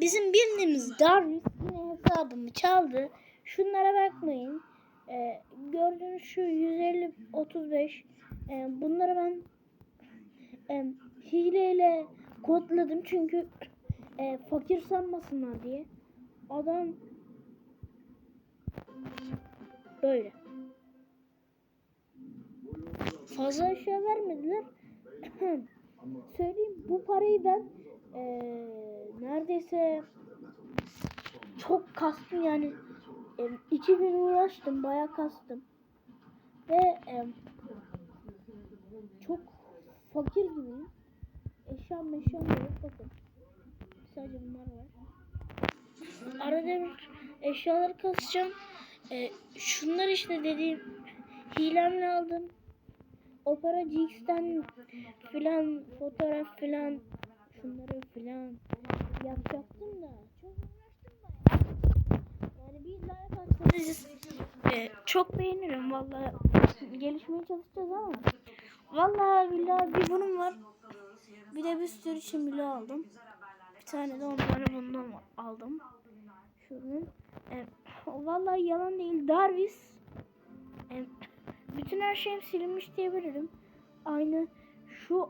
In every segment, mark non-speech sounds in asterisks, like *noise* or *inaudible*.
bizim birimiz Darwin yine hesabımı çaldı. Şunlara bakmayın. Ee, gördüğünüz şu 150 35 e, bunları ben e, hileyle kodladım çünkü e, fakir sanmasınlar diye. Adam böyle. Fazla eşya vermediler. *clears throat* Söyleyeyim bu parayı ben eee, neredeyse çok kastım yani. Em, iki gün uğraştım bayağı kastım. Ve em, çok fakir gibiyim. Eşya meşya da yok bakın. Sadece bunlar var. Arada bir eşyaları kasacağım. E, şunlar işte dediğim hilemle aldım. Opera GX'ten filan fotoğraf filan şunları filan yapacaktım da. Çok uğraştım da yani bir like atsanız e, çok beğenirim vallahi. Gelişmeye çalışacağız ama. Vallahi billahi bir bunun var. Bir de bir sürü çimili aldım. Bir tane de on tane bundan aldım. Şunun e, vallahi yalan değil. Darvis e, bütün her şeyim silinmiş diyebilirim. Aynı şu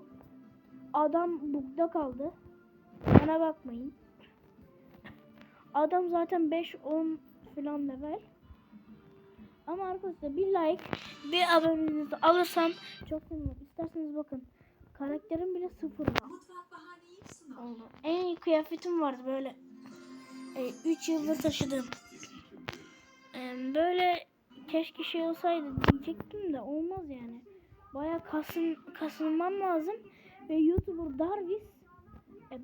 adam bugda kaldı. Bana bakmayın. Adam zaten 5-10 falan level. Ama arkadaşlar bir like, bir abonenizi alırsam çok sevinirim. İsterseniz bakın. Karakterim bile sıfır. En iyi kıyafetim vardı böyle. 3 yıldır taşıdığım. E, böyle keşke şey olsaydı diyecektim de olmaz yani. Baya kasın, kasılmam lazım. Ve YouTuber Darvis e,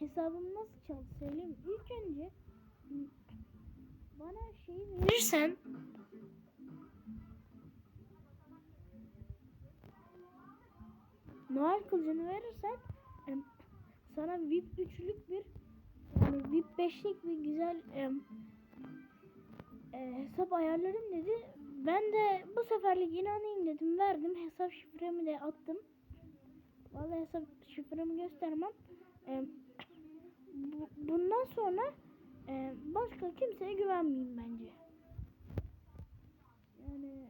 hesabımı nasıl çaldı söyleyeyim. İlk önce bana şeyi verirsen Noel kılıcını verirsen sana VIP üçlük bir yani VIP beşlik bir güzel e, e, hesap ayarlarım dedi. Ben de bu seferlik inanayım dedim. Verdim. Hesap şifremi de attım. Vallahi hesap şifremi göstermem. E, bundan sonra e, başka kimseye güvenmeyeyim bence. Yani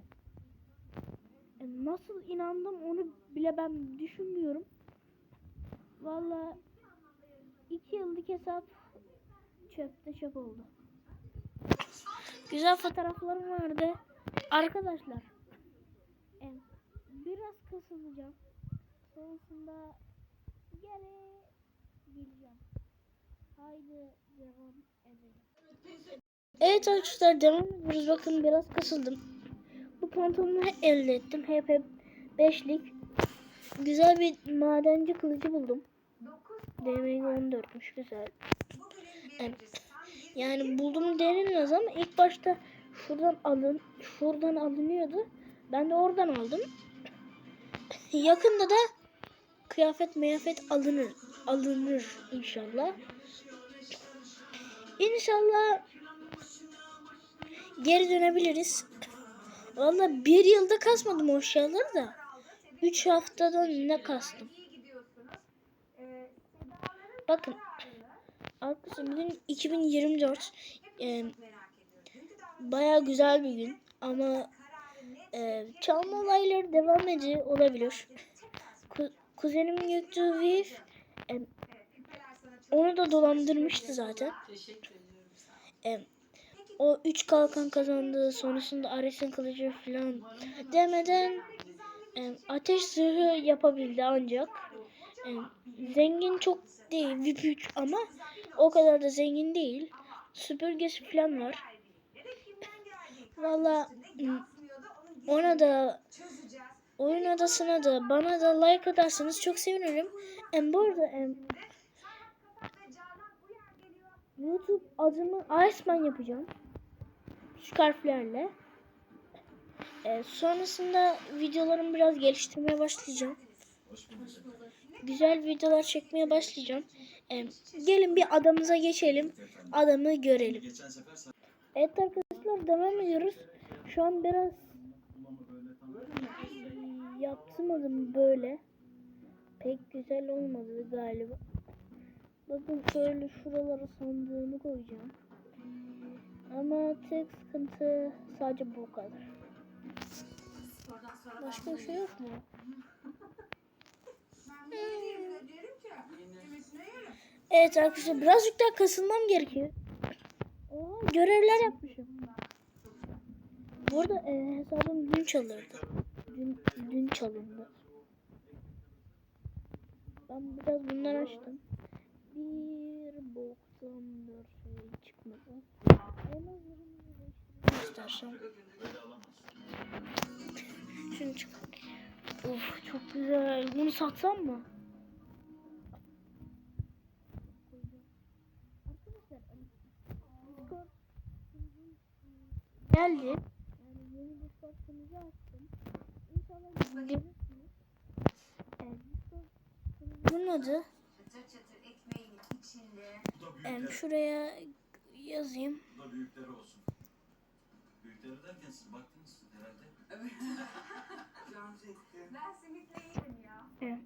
e, nasıl inandım onu bile ben düşünmüyorum. Vallahi iki yıllık hesap çöpte çöp oldu. Güzel fotoğraflarım vardı. Arkadaşlar. em, Biraz kasılacağım. Sonrasında gene geleceğim. Haydi devam edelim. Evet arkadaşlar devam ediyoruz. Bakın biraz kasıldım. Bu pantolonu elde ettim. Hep beşlik. Güzel bir madenci kılıcı buldum. DMG 14'müş güzel. Yani buldum denilmez ama ilk başta şuradan alın, şuradan alınıyordu. Ben de oradan aldım. Yakında da kıyafet meyafet alınır. Alınır inşallah. İnşallah geri dönebiliriz. Valla bir yılda kasmadım o eşyaları da. Üç haftada ne kastım. Bakın Arkadaşlar bugün 2024 e, baya güzel bir gün ama e, çalma olayları devam ediyor olabilir. Ku, Vif e, onu da dolandırmıştı zaten. E, o 3 kalkan kazandı sonrasında Ares'in kılıcı falan demeden e, ateş zırhı yapabildi ancak. E, zengin çok değil VIP 3 ama o kadar da zengin değil. Süpürgesi falan var. Valla m, ona da oyun odasına da bana da like atarsanız çok sevinirim. Em bu arada em, YouTube adımı Iceman yapacağım. Şu harflerle. E, sonrasında videolarımı biraz geliştirmeye başlayacağım. Güzel videolar çekmeye başlayacağım. E, gelin bir adamıza geçelim. Adamı görelim. Evet arkadaşlar devam ediyoruz. Şu an biraz yaptım adım böyle. Pek güzel olmadı galiba. Bakın şöyle şuralara sandığımı koyacağım. Ama tek sıkıntı sadece bu kadar. Başka bir şey yok mu? Evet arkadaşlar birazcık daha kasılmam gerekiyor. Oo, görevler yapmışım. Bu arada e, hesabım dün çalındı. Dün, dün çalındı. Ben biraz bunları açtım. Bir boktan bir şey çıkmadı. Göstersem. Şunu çıkar. Of çok güzel. Bunu satsam mı? Arkadaşlar geldi. Yani yeni Discord sunucu açtım. İnşallah gelirsiniz. Sunucunun adı Da em, şuraya yazayım. bu da büyükleri olsun. Büyükleri derken siz baktınız herhalde. *laughs* Can çekti. Ben simitle yerim ya. Evet.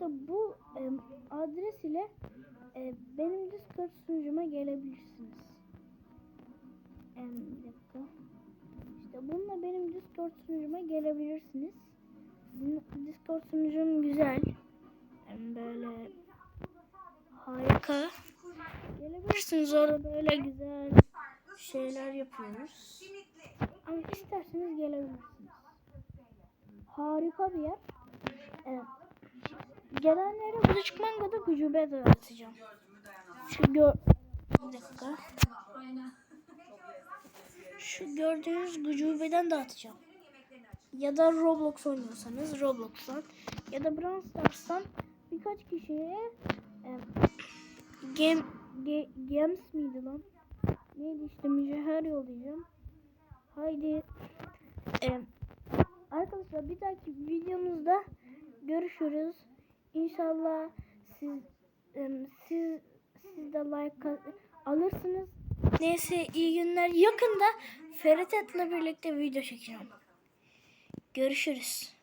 İşte bu em, adres ile e, benim Discord sunucuma gelebilirsiniz. Em, bir dakika. İşte bununla benim Discord sunucuma gelebilirsiniz. Discord sunucum güzel. Em, böyle harika. Gelebilirsiniz orada böyle güzel şeyler yapıyoruz. Ama isterseniz gelebilirsiniz. Harika bir yer. Evet. Gelenlere Bulaşık Mango'da gücübe dağıtacağım. Şu gör... Bir dakika. Şu gördüğünüz gücübeden dağıtacağım. Ya da Roblox oynuyorsanız Roblox'tan ya da Brawl Stars'tan birkaç kişiye e, game, ge, Games miydi lan? Neydi işte mücevher yollayacağım. Haydi e, arkadaşlar bir dahaki videomuzda görüşürüz. İnşallah siz siz siz de like alırsınız. Neyse iyi günler. Yakında Ferit Et'le birlikte video çekeceğim. Görüşürüz.